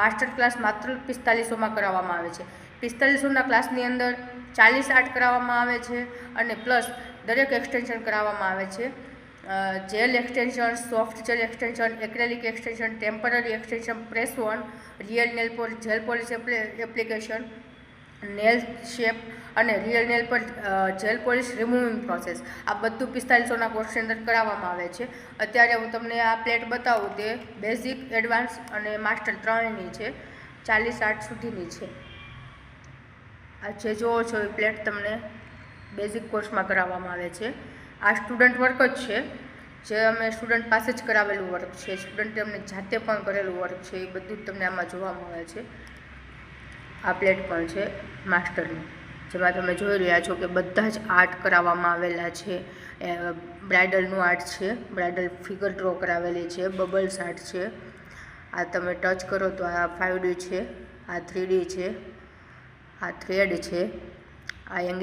Master class માત્ર પિસ્તાલીસોમાં કરાવવામાં આવે છે. પિસ્તાલીસોના ક્લાસની અંદર ચાલીસ આર્ટ કરાવવામાં આવે છે અને પ્લસ દરેક એક્સટેન્શન કરાવવામાં આવે છે. Gel extension, soft gel extension, acrylic extension, temporary extension, press on, real nail polish, gel polish application nail shape અને રિયલ નેલ પર જેલ પોલિશ રિમૂવિંગ પ્રોસેસ. આ બધું પિસ્તાલીસોના કોર્સની અંદર કરાવવામાં આવે છે. અત્યારે હું તમને આ પ્લેટ બતાવું તે બેઝિક, એડવાન્સ અને માસ્ટર ત્રણની છે. ચાલીસ આઠ સુધીની છે. આ જે જોવો છો એ પ્લેટ તમને બેઝિક કોર્સમાં કરાવવામાં આવે છે. આ સ્ટુડન્ટ વર્ક જ છે. જે અમે સ્ટુડન્ટ પાસે જ કરાવેલું વર્ક છે. સ્ટુડન્ટે અમને જાતે પણ કરેલું વર્ક છે. એ બધું જ તમને આમાં જોવામાં આવે છે. આ પ્લેટ પણ છે માસ્ટરનું, જેમાં તમે જોઈ રહ્યા છો કે બધા જ આર્ટ કરાવવામાં આવેલા છે. બ્રાઇડલનું આર્ટ છે, બ્રાઇડલ ફિગર ડ્રો કરાવેલી છે, બબલ્સ આર્ટ છે. આ તમે ટચ કરો તો આ ફાઇવ છે, આ થ્રી છે, આ થ્રેડ છે, આ